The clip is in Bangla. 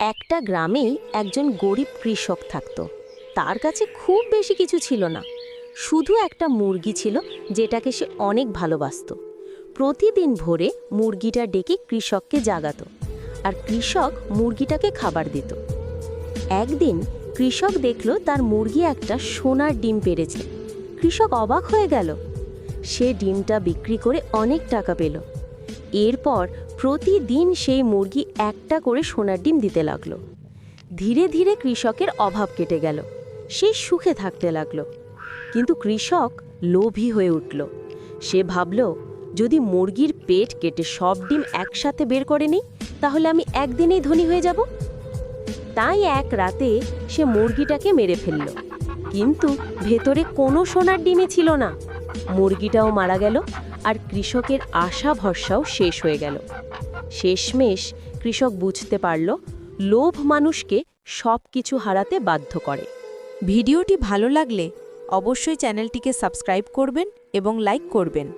একটা গ্রামেই একজন গরিব কৃষক থাকত। তার কাছে খুব বেশি কিছু ছিল না। শুধু একটা মুরগি ছিল যেটাকে সে অনেক ভালোবাসতো। প্রতিদিন ভোরে মুরগিটা ডেকে কৃষককে জাগাতো আর কৃষক মুরগিটাকে খাবার দিত। একদিন কৃষক দেখল তার মুরগি একটা সোনার ডিম পেড়েছে কৃষক অবাক হয়ে গেল। সে ডিমটা বিক্রি করে অনেক টাকা পেল। এরপর প্রতিদিন সেই মুরগি একটা করে সোনার ডিম দিতে লাগল। ধীরে ধীরে কৃষকের অভাব কেটে গেল। সে সুখে থাকতে লাগল। কিন্তু কৃষক লোভী হয়ে উঠল। সে ভাবল, যদি মুরগির পেট কেটে সব ডিম একসাথে বের করে নিই, তাহলে আমি একদিনেই ধনী হয়ে যাব? তাই এক রাতে সে মুরগিটাকে মেরে ফেলল। কিন্তু ভেতরে কোনো সোনার ডিমে ছিল না। মুরগিটাও মারা গেল আর কৃষকের আশা ভরসাও শেষ হয়ে গেল। শেষমেশ কৃষক বুঝতে পারল, লোভ মানুষকে সব কিছু হারাতে বাধ্য করে। ভিডিওটি ভালো লাগলে অবশ্যই চ্যানেলটিকে সাবস্ক্রাইব করবেন এবং লাইক করবেন।